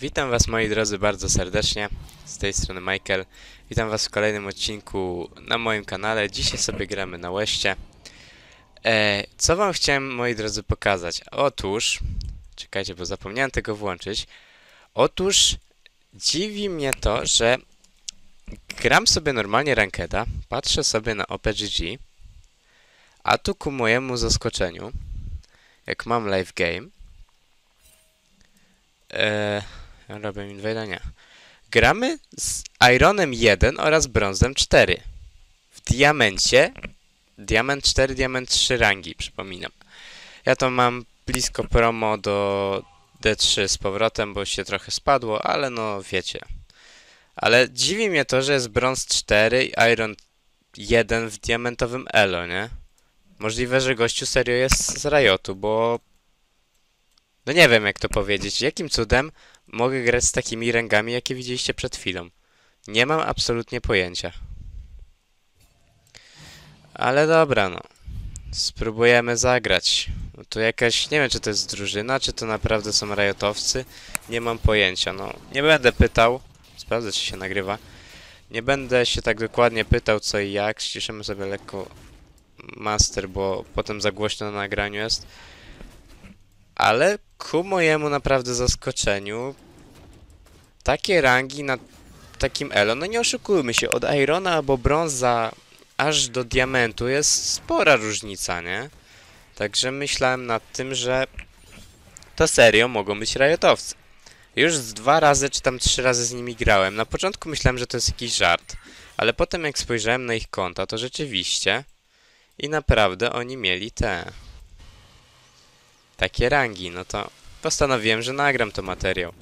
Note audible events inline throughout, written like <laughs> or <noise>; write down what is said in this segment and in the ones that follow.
Witam Was moi drodzy bardzo serdecznie, z tej strony Michael. Witam Was w kolejnym odcinku na moim kanale. Dzisiaj sobie gramy na Łeście. E, co Wam chciałem moi drodzy pokazać? Otóż, czekajcie, bo zapomniałem tego włączyć. Otóż dziwi mnie to, że gram sobie normalnie rankeda, patrzę sobie na OPGG, a tu ku mojemu zaskoczeniu, jak mam live game, Eee, robię invader, nie. Gramy z Ironem 1 oraz brązem 4. W diamencie. Diament 4, diament 3 rangi, przypominam. Ja to mam blisko promo do D3 z powrotem, bo się trochę spadło, ale no wiecie. Ale dziwi mnie to, że jest brąz 4 i Iron 1 w diamentowym elo, nie? Możliwe, że gościu serio jest z Riotu, bo no nie wiem jak to powiedzieć. Jakim cudem mogę grać z takimi ręgami, jakie widzieliście przed chwilą? Nie mam absolutnie pojęcia. Ale dobra, no. Spróbujemy zagrać. No tu jakaś, nie wiem czy to jest drużyna, czy to naprawdę są rajotowcy. Nie mam pojęcia, no. Nie będę pytał. Sprawdzę czy się nagrywa. Nie będę się tak dokładnie pytał co i jak. Ściszymy sobie lekko master, bo potem za głośno na nagraniu jest. Ale ku mojemu naprawdę zaskoczeniu, takie rangi na takim elo, no nie oszukujmy się, od Irona albo brąza aż do diamentu jest spora różnica, nie? Także myślałem nad tym, że to serio mogą być rajotowcy. Już dwa razy czy tam trzy razy z nimi grałem. Na początku myślałem, że to jest jakiś żart, ale potem jak spojrzałem na ich konta, to rzeczywiście i naprawdę oni mieli te takie rangi, no to postanowiłem, że nagram to materiał.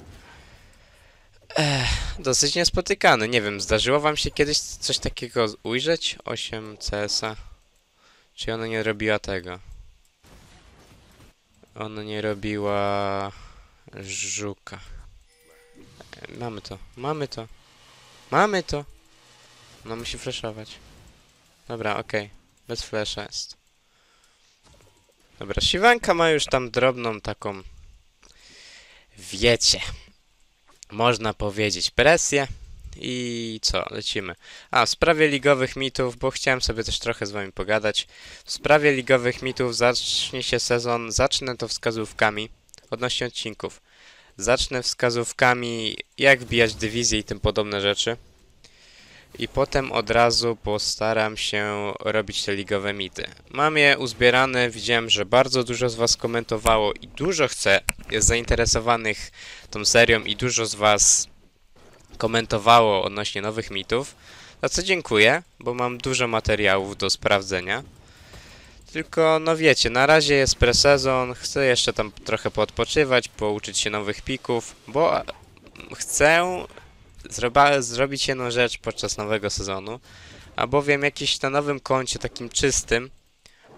Ech, dosyć niespotykany, nie wiem, zdarzyło wam się kiedyś coś takiego ujrzeć? 8 CS-a? Czy ona nie robiła tego? Ona nie robiła... Żuka. E, Mamy to, mamy to. Mamy to! No musi flashować. Dobra, okej. Bez flasha jest. Dobra, siwanka ma już tam drobną taką, wiecie, można powiedzieć presję i co, lecimy. A, w sprawie ligowych mitów, bo chciałem sobie też trochę z wami pogadać. W sprawie ligowych mitów zacznie się sezon, zacznę to wskazówkami odnośnie odcinków. Zacznę wskazówkami, jak wbijać dywizję i tym podobne rzeczy. I potem od razu postaram się robić te ligowe mity. Mam je uzbierane, widziałem, że bardzo dużo z Was komentowało i dużo chce, jest zainteresowanych tą serią i dużo z Was komentowało odnośnie nowych mitów. Za co dziękuję, bo mam dużo materiałów do sprawdzenia. Tylko, no wiecie, na razie jest presezon, chcę jeszcze tam trochę poodpoczywać, pouczyć się nowych pików, bo chcę zroba, zrobić jedną rzecz podczas nowego sezonu, a bowiem jakiś na nowym koncie, takim czystym,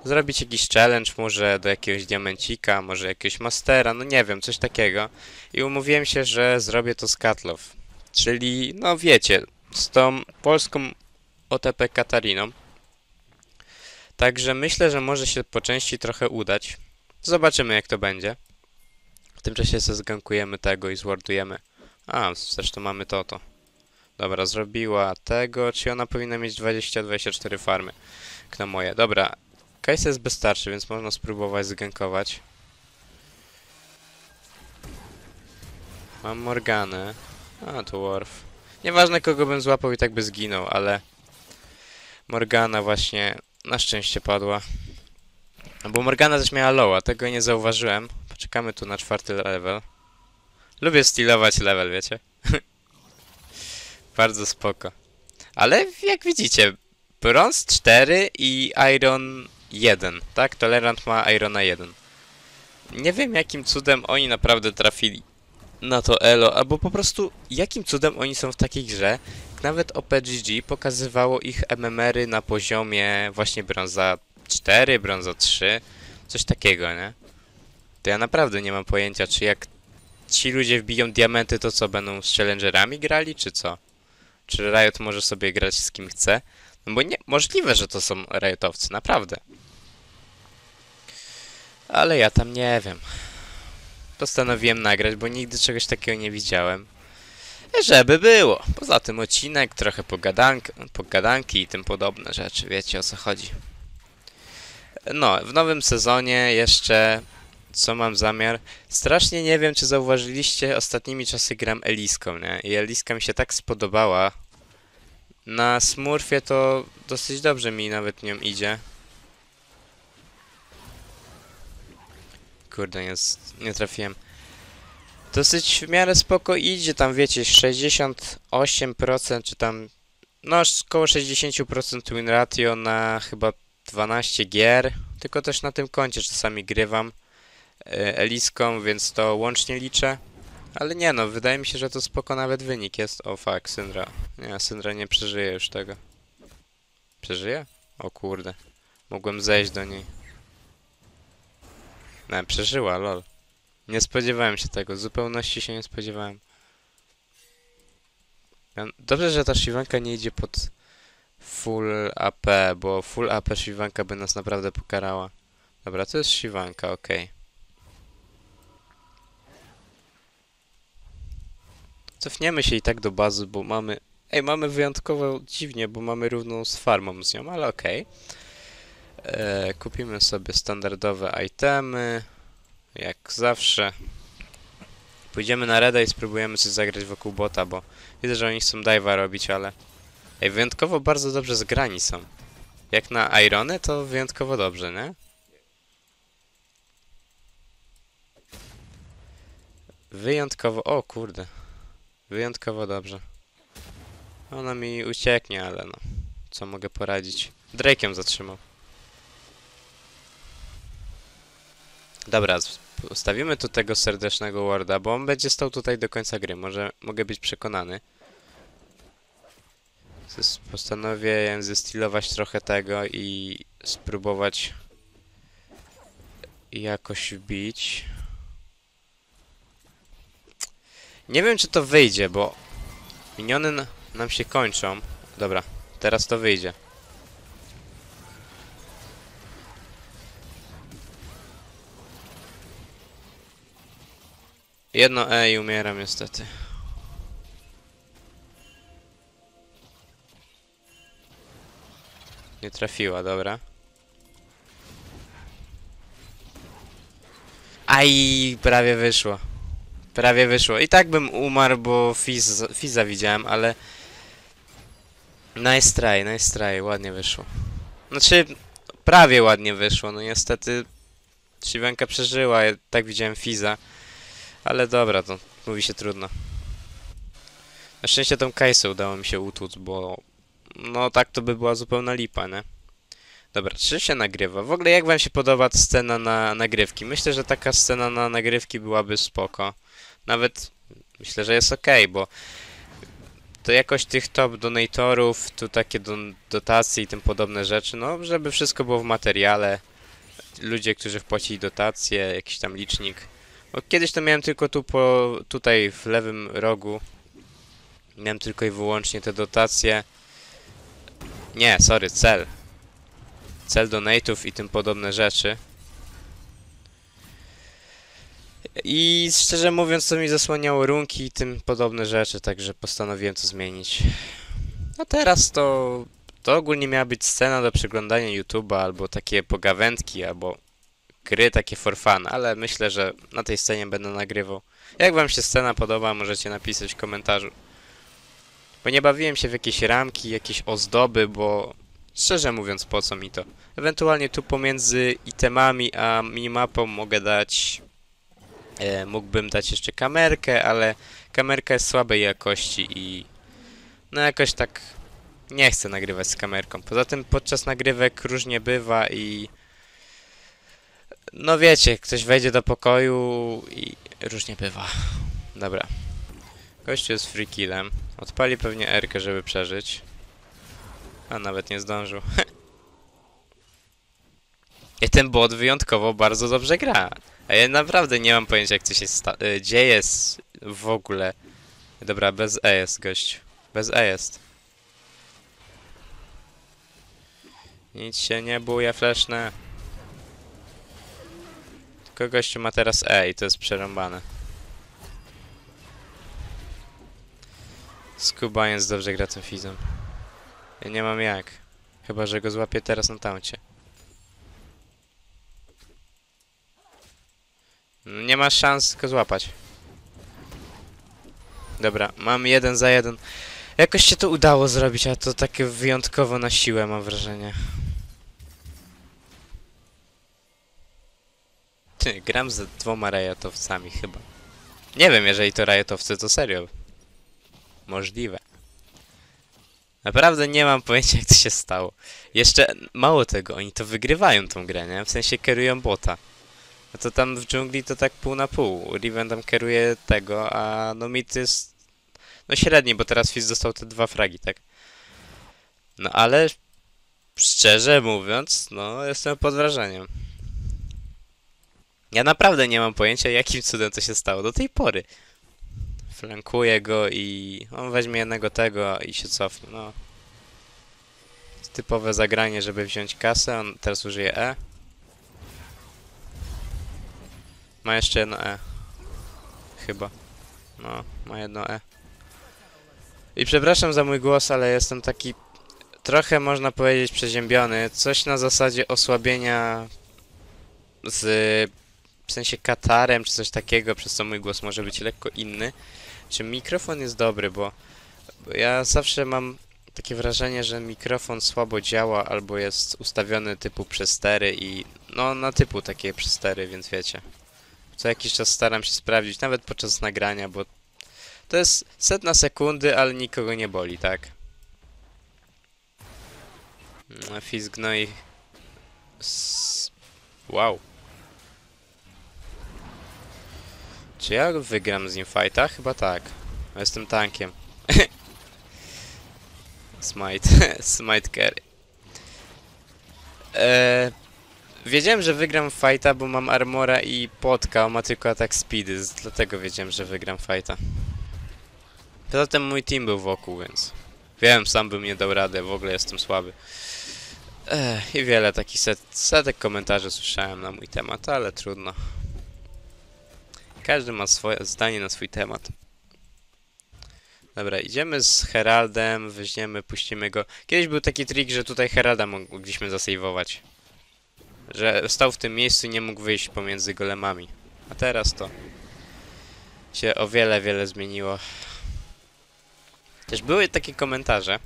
zrobić jakiś challenge może do jakiegoś diamencika, może jakiegoś mastera, no nie wiem, coś takiego. I umówiłem się, że zrobię to z Katlow, czyli, no wiecie, z tą polską OTP Katariną. Także myślę, że może się po części trochę udać. Zobaczymy jak to będzie. W tym czasie zgankujemy tego i zwardujemy. A, zresztą mamy to, to. Dobra, zrobiła tego, czy ona powinna mieć 20-24 farmy. Na moje. Dobra, Kajsa jest wystarczy, więc można spróbować zgankować. Mam Morganę. A, to Worf. Nieważne kogo bym złapał i tak by zginął, ale... Morgana właśnie na szczęście padła. No bo Morgana też miała lowa, tego nie zauważyłem. Poczekamy tu na czwarty level. Lubię stylować level, wiecie? <laughs> Bardzo spoko. Ale jak widzicie, brąz 4 i iron 1, tak? Tolerant ma irona 1. Nie wiem jakim cudem oni naprawdę trafili na to elo, albo po prostu jakim cudem oni są w takiej grze. Nawet OPGG pokazywało ich MMR-y na poziomie właśnie brąza 4, brąza 3, coś takiego, nie? To ja naprawdę nie mam pojęcia, czy jak ci ludzie wbiją diamenty, to co, będą z challengerami grali, czy co? Czy Riot może sobie grać z kim chce? No bo nie, możliwe, że to są Riotowcy, naprawdę. Ale ja tam nie wiem. postanowiłem nagrać, bo nigdy czegoś takiego nie widziałem. Żeby było. Poza tym odcinek, trochę pogadank, pogadanki i tym podobne rzeczy, wiecie o co chodzi. No, w nowym sezonie jeszcze co mam zamiar. Strasznie nie wiem, czy zauważyliście, ostatnimi czasy gram Eliską, nie? I Eliska mi się tak spodobała. Na Smurfie to dosyć dobrze mi nawet nią idzie. Kurde, nie, nie trafiłem. Dosyć w miarę spoko idzie, tam wiecie, 68% czy tam, no około 60% win ratio na chyba 12 gier. Tylko też na tym koncie czasami grywam Eliską, więc to łącznie liczę. Ale nie no, wydaje mi się, że to spoko nawet wynik jest. O fuck, Syndra. Nie, Syndra nie przeżyje już tego. Przeżyje? O kurde. Mogłem zejść do niej. Nie, przeżyła, lol. Nie spodziewałem się tego, w zupełności się nie spodziewałem. Dobrze, że ta Shivanka nie idzie pod full AP, bo full AP Shivanka by nas naprawdę pokarała. Dobra, to jest Shivanka, okej. Cofniemy się i tak do bazy, bo mamy... Ej, mamy wyjątkowo dziwnie, bo mamy równą z farmą z nią, ale okej. E, Kupimy sobie standardowe itemy, jak zawsze. Pójdziemy na reda i spróbujemy coś zagrać wokół bota, bo widzę, że oni chcą dive'a robić, ale... Ej, wyjątkowo bardzo dobrze zgrani są. Jak na Irony, to wyjątkowo dobrze, nie? Wyjątkowo... O kurde. Wyjątkowo dobrze. Ona mi ucieknie, ale no. Co mogę poradzić? Drake'em zatrzymał. Dobra, ustawimy tu tego serdecznego warda, bo on będzie stał tutaj do końca gry. Może mogę być przekonany. Postanowię zestylować trochę tego i spróbować jakoś wbić. Nie wiem, czy to wyjdzie, bo miniony nam się kończą. Dobra, teraz to wyjdzie. Jedno E i umieram niestety. Nie trafiła, dobra. Aj, prawie wyszło. Prawie wyszło. I tak bym umarł, bo Fiz, Fiza widziałem, ale... Nice try, nice try, ładnie wyszło. Znaczy, prawie ładnie wyszło, no niestety... Siwenka przeżyła, ja tak widziałem Fiza. Ale dobra, to mówi się trudno. Na szczęście tą Kajsę udało mi się utłuc, bo... No tak to by była zupełna lipa, nie? Dobra, czy się nagrywa? W ogóle jak wam się podoba scena na nagrywki? Myślę, że taka scena na nagrywki byłaby spoko. Nawet myślę, że jest ok, bo to jakoś tych top donatorów, tu takie don dotacje i tym podobne rzeczy, no żeby wszystko było w materiale. Ludzie, którzy wpłacili dotacje, jakiś tam licznik. Bo kiedyś to miałem tylko tu po, tutaj w lewym rogu. Miałem tylko i wyłącznie te dotacje. Nie, sorry, cel. Cel donate'ów i tym podobne rzeczy. I szczerze mówiąc, to mi zasłaniało runki i tym podobne rzeczy, także postanowiłem to zmienić. A teraz to, to ogólnie miała być scena do przeglądania YouTube'a, albo takie pogawędki, albo gry takie for fun, ale myślę, że na tej scenie będę nagrywał. Jak wam się scena podoba, możecie napisać w komentarzu. Bo nie bawiłem się w jakieś ramki, jakieś ozdoby, bo szczerze mówiąc, po co mi to? Ewentualnie tu pomiędzy itemami a minimapą mogę dać mógłbym dać jeszcze kamerkę, ale kamerka jest słabej jakości i no jakoś tak nie chcę nagrywać z kamerką. Poza tym podczas nagrywek różnie bywa i no wiecie, ktoś wejdzie do pokoju i różnie bywa. Dobra. Gościu jest free killem. Odpali pewnie Erkę, żeby przeżyć. A nawet nie zdążył. <laughs> I ten bot wyjątkowo bardzo dobrze gra. A ja naprawdę nie mam pojęcia, jak to się y, dzieje w ogóle. Dobra, bez E jest gość. Bez E jest. Nic się nie buje, fleszne. Tylko gościu ma teraz E i to jest przerąbane. Skubaniec dobrze gra tym fizem. Ja nie mam jak. Chyba, że go złapię teraz na tauncie. Nie ma szans go złapać. Dobra, mam jeden za jeden. Jakoś się to udało zrobić, a to takie wyjątkowo na siłę mam wrażenie. Ty, gram z dwoma rajotowcami chyba. Nie wiem, jeżeli to rajotowcy, to serio. Możliwe. Naprawdę nie mam pojęcia, jak to się stało. Jeszcze mało tego, oni to wygrywają tą grę, nie? W sensie kierują bota. To tam w dżungli to tak pół na pół. Riven tam kieruje tego, a no mit jest... No średni, bo teraz Fizz dostał te dwa fragi, tak? No ale... Szczerze mówiąc, no jestem pod wrażeniem. Ja naprawdę nie mam pojęcia, jakim cudem to się stało do tej pory. Flankuję go i on weźmie jednego tego i się cofnie, no. Typowe zagranie, żeby wziąć kasę, on teraz użyje E. Ma jeszcze jedno E. Chyba. No, ma jedno E. I przepraszam za mój głos, ale jestem taki trochę można powiedzieć przeziębiony. Coś na zasadzie osłabienia z w sensie katarem czy coś takiego, przez co mój głos może być lekko inny. Czy mikrofon jest dobry, bo, bo ja zawsze mam takie wrażenie, że mikrofon słabo działa albo jest ustawiony typu przestery i no na typu takie przestery, więc wiecie. Co jakiś czas staram się sprawdzić, nawet podczas nagrania, bo to jest setna sekundy, ale nikogo nie boli, tak? No, Fizz gnoi... S... Wow. Czy ja wygram z nim fighta? Chyba tak. Jestem tankiem. <laughs> Smite. <laughs> Smite carry. Eee, wiedziałem, że wygram fighta, bo mam armora i potka, on ma tylko atak speedy, dlatego wiedziałem, że wygram fighta. Poza tym mój team był wokół, więc... Wiem, sam bym nie dał radę, w ogóle jestem słaby. Ech, I wiele takich set, setek komentarzy słyszałem na mój temat, ale trudno. Każdy ma swoje zdanie na swój temat. Dobra, idziemy z Heraldem, weźmiemy, puścimy go. Kiedyś był taki trik, że tutaj Heralda mogliśmy zasejwować. Że stał w tym miejscu i nie mógł wyjść pomiędzy golemami. A teraz to się o wiele, wiele zmieniło. Też były takie komentarze,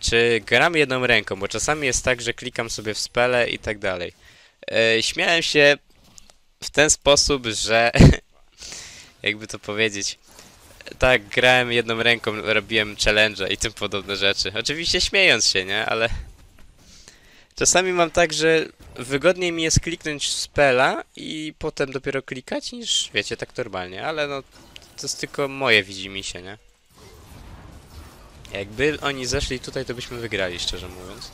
czy gram jedną ręką, bo czasami jest tak, że klikam sobie w spele i tak dalej. E, śmiałem się w ten sposób, że <laughs> jakby to powiedzieć, tak, grałem jedną ręką, robiłem challenge i tym podobne rzeczy. Oczywiście śmiejąc się, nie? Ale czasami mam tak, że wygodniej mi jest kliknąć spela i potem dopiero klikać niż, wiecie, tak normalnie, ale no to jest tylko moje widzimy się, nie? Jakby oni zeszli tutaj, to byśmy wygrali, szczerze mówiąc.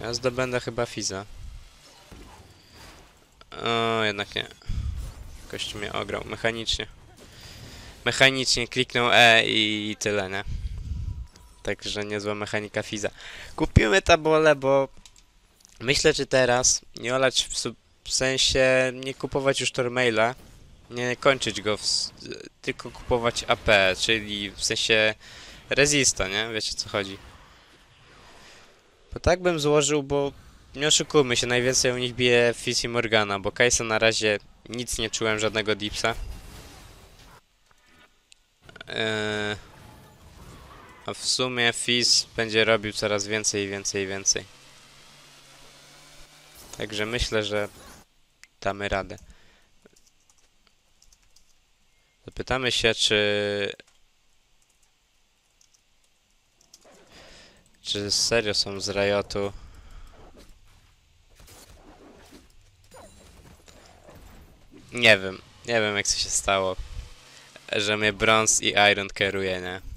Ja zdobędę chyba Fiza. O, jednak nie. Gość mnie ograł mechanicznie. Mechanicznie kliknął E i tyle, nie? Także niezła mechanika Fiza. Kupimy tabole, bo myślę, czy teraz nie olać w, sensie nie kupować już Tormaila, nie kończyć go, w, tylko kupować AP, czyli w sensie Resista, nie? Wiecie co chodzi. Bo tak bym złożył, bo nie oszukujmy się, najwięcej u nich bije Fizz i Morgana, bo Kai'Sa na razie nic nie czułem, żadnego dipsa. Eee, a w sumie Fizz będzie robił coraz więcej, więcej, więcej. Także myślę, że damy radę. Zapytamy się, czy... Czy serio są z Riotu? Nie wiem. Nie wiem jak to się stało. Że mnie Bronze i Iron kieruje, nie?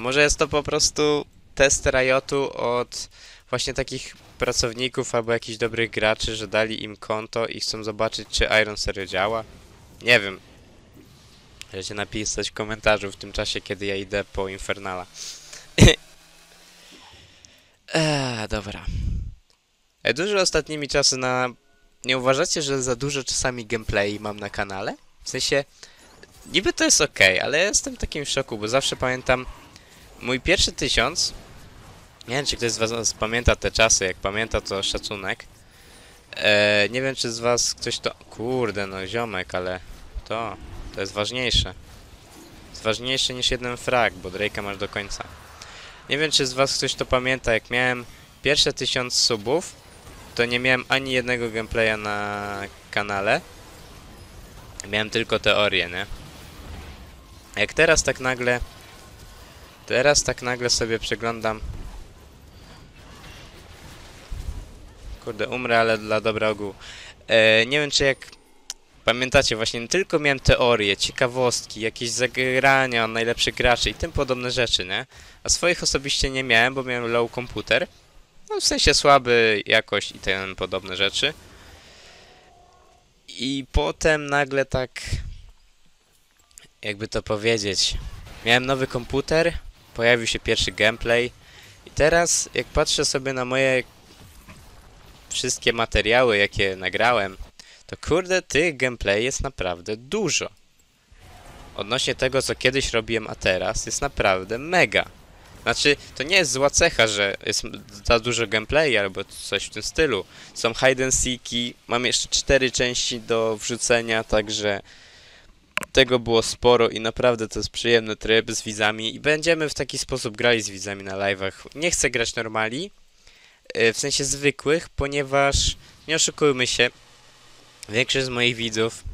Może jest to po prostu test Riotu od właśnie takich pracowników albo jakichś dobrych graczy, że dali im konto i chcą zobaczyć, czy Iron serio działa? Nie wiem. Możecie napisać w komentarzu w tym czasie, kiedy ja idę po Infernala. <laughs> eee, dobra. E, Dużo ostatnimi czasy na... Nie uważacie, że za dużo czasami gameplay mam na kanale? W sensie, niby to jest ok, ale jestem w takim szoku, bo zawsze pamiętam mój pierwszy tysiąc. Nie wiem, czy ktoś z was pamięta te czasy, jak pamięta to szacunek. E, nie wiem, czy z was ktoś to... Kurde, no ziomek, ale to, to jest ważniejsze. Jest ważniejsze niż jeden frag, bo Drake'a masz do końca. Nie wiem, czy z was ktoś to pamięta, jak miałem pierwsze tysiąc subów, to nie miałem ani jednego gameplaya na kanale. Miałem tylko teorię, nie? Jak teraz tak nagle... Teraz tak nagle sobie przeglądam... Kurde, umrę, ale dla dobra ogółu. E, nie wiem, czy jak... Pamiętacie, właśnie tylko miałem teorie, ciekawostki, jakieś zagrania najlepszych graczy i tym podobne rzeczy, nie? A swoich osobiście nie miałem, bo miałem low komputer. No w sensie słaby jakość i tym podobne rzeczy. I potem nagle tak... Jakby to powiedzieć... Miałem nowy komputer, pojawił się pierwszy gameplay. I teraz jak patrzę sobie na moje wszystkie materiały, jakie nagrałem, to kurde, tych gameplay jest naprawdę dużo. Odnośnie tego, co kiedyś robiłem, a teraz, jest naprawdę mega. Znaczy, to nie jest zła cecha, że jest za dużo gameplay albo coś w tym stylu. Są hide and seeki, mam jeszcze cztery części do wrzucenia, także tego było sporo i naprawdę to jest przyjemny tryb z widzami i będziemy w taki sposób grali z widzami na live'ach. Nie chcę grać normali, y, w sensie zwykłych, ponieważ nie oszukujmy się, większość z moich widzów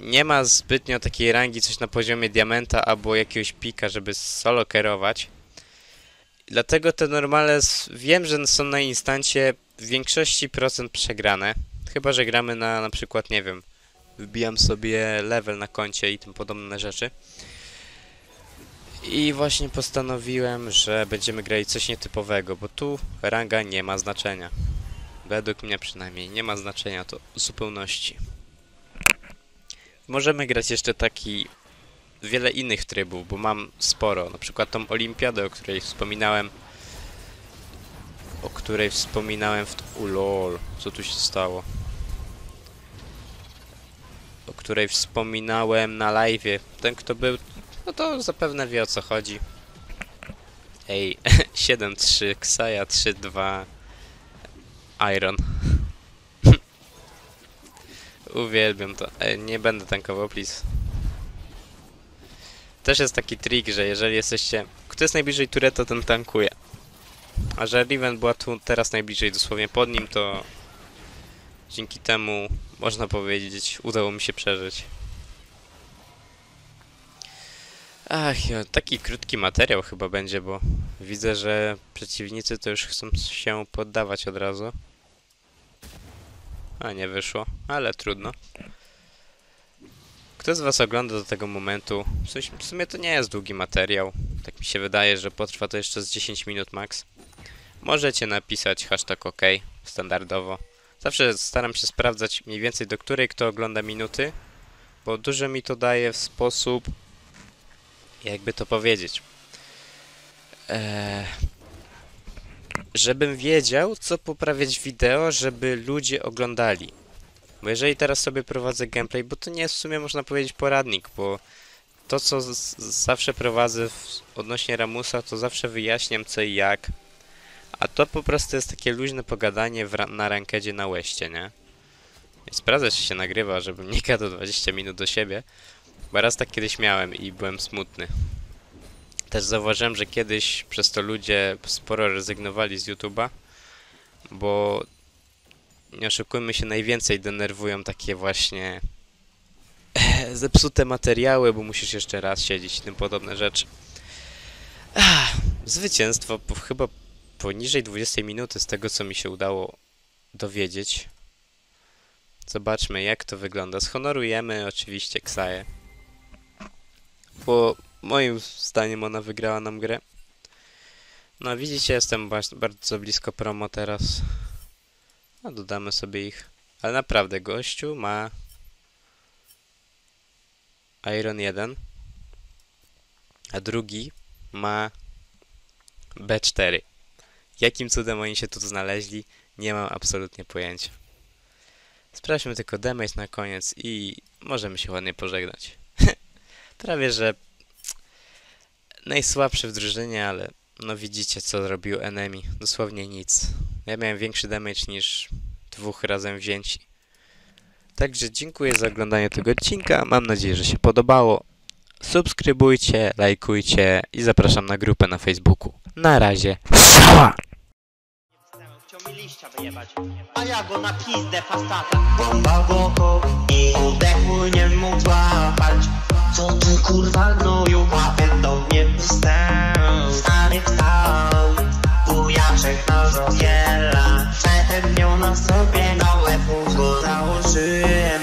nie ma zbytnio takiej rangi coś na poziomie diamenta albo jakiegoś pika, żeby solo kierować. Dlatego te normalne, s- wiem, że są na instancie w większości procent przegrane. Chyba, że gramy na na przykład, nie wiem, wbijam sobie level na koncie i tym podobne rzeczy. I właśnie postanowiłem, że będziemy grali coś nietypowego, bo tu ranga nie ma znaczenia. Według mnie przynajmniej nie ma znaczenia to w zupełności. Możemy grać jeszcze taki wiele innych trybów, bo mam sporo. Na przykład tą olimpiadę, o której wspominałem. O której wspominałem w... Ulol, co tu się stało? Której wspominałem na live'ie. Ten, kto był, no to zapewne wie o co chodzi. Ej, 7-3, Xaya 3-2, Iron. <laughs> Uwielbiam to. Ej, nie będę tankował, please. Też jest taki trik, że jeżeli jesteście... Kto jest najbliżej Tureta, ten tankuje. A że Riven była tu teraz najbliżej dosłownie pod nim, to... Dzięki temu, można powiedzieć, udało mi się przeżyć. Ach, taki krótki materiał chyba będzie, bo widzę, że przeciwnicy to już chcą się poddawać od razu. A nie wyszło, ale trudno. Kto z was ogląda do tego momentu? W sumie to nie jest długi materiał. Tak mi się wydaje, że potrwa to jeszcze z 10 minut max. Możecie napisać hashtag OK standardowo. Zawsze staram się sprawdzać mniej więcej do której kto ogląda minuty, bo dużo mi to daje w sposób, jakby to powiedzieć, eee, żebym wiedział, co poprawiać wideo, żeby ludzie oglądali. Bo jeżeli teraz sobie prowadzę gameplay, bo to nie jest w sumie można powiedzieć poradnik, bo to co zawsze prowadzę odnośnie Ramusa, to zawsze wyjaśniam co i jak. A to po prostu jest takie luźne pogadanie na rankedzie na łeście, nie? I sprawdzę, czy się nagrywa, żebym nie gadał 20 minut do siebie. Bo raz tak kiedyś miałem i byłem smutny. Też zauważyłem, że kiedyś przez to ludzie sporo rezygnowali z YouTube'a, bo nie oszukujmy się, najwięcej denerwują takie właśnie <laughs> zepsute materiały, bo musisz jeszcze raz siedzieć i tym podobne rzeczy. Ach, zwycięstwo chyba poniżej 20 minuty z tego, co mi się udało dowiedzieć. Zobaczmy, jak to wygląda. Zhonorujemy oczywiście Ksaję. Bo moim zdaniem ona wygrała nam grę. No widzicie, jestem bardzo blisko promo teraz. No dodamy sobie ich. Ale naprawdę, gościu ma Iron 1, a drugi ma B4. Jakim cudem oni się tu znaleźli? Nie mam absolutnie pojęcia. Sprawdźmy tylko damage na koniec i możemy się ładnie pożegnać. <laughs> Prawie, że najsłabszy w drużynie, ale no widzicie co zrobił enemy. Dosłownie nic. Ja miałem większy damage niż dwóch razem wzięci. Także dziękuję za oglądanie tego odcinka. Mam nadzieję, że się podobało. Subskrybujcie, lajkujcie i zapraszam na grupę na Facebooku. Na razie. Strzała! A ja go na pizdę fastata Bomba w oko i oddechu nie mógł złapać Co ty kurwa gnoju, łapie do mnie wstęp? Stary wstał, bujaczek nas rozdziela Przedem nią na sobie na łeb go założyłem.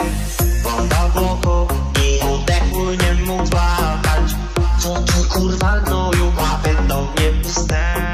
Bomba w oko i oddechu nie mógł złapać Co ty kurwa gnoju, łapie do mnie wstęp?